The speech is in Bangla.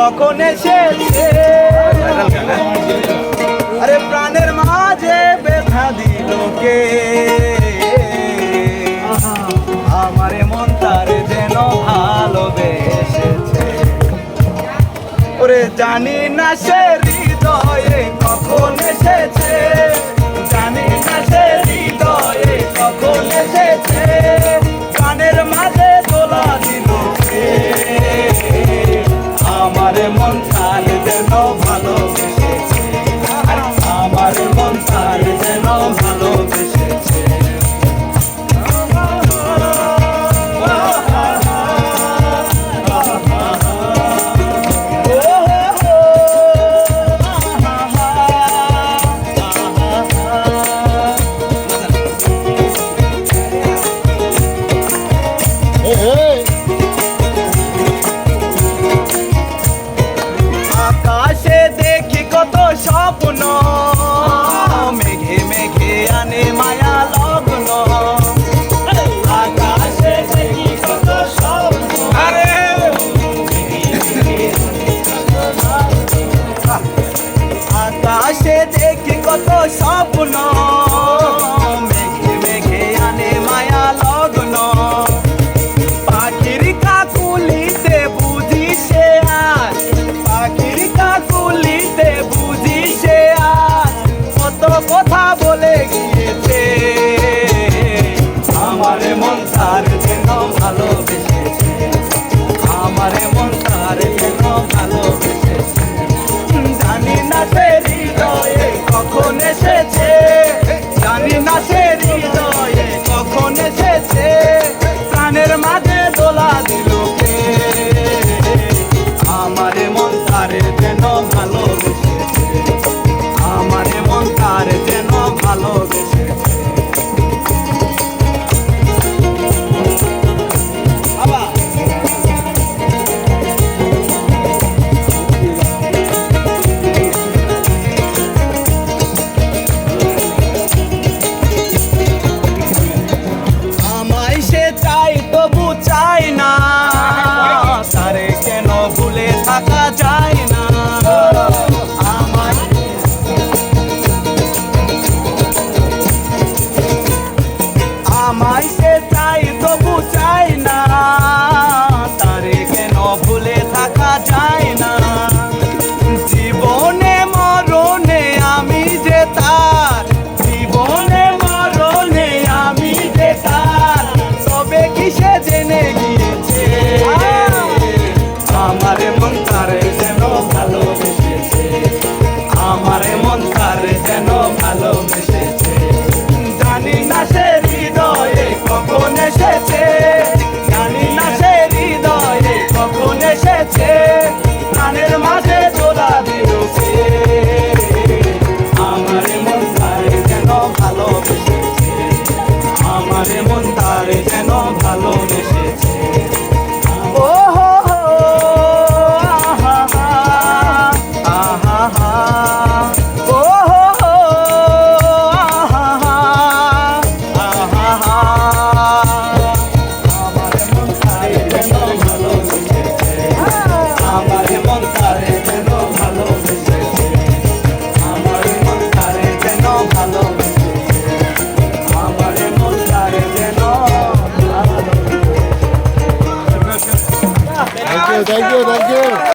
কখন এসেছে? আরে প্রাণের মাঝে ব্যথা দিল কে? আমার মন তার যেন ভালোবেসেছে। ওরে জানি না সে হৃদয়ে কখন এসেছে, জানি না সে মন থাকা যায় মন তারে যেন ভালোবেসেছে। আমার মন তারে যেন good.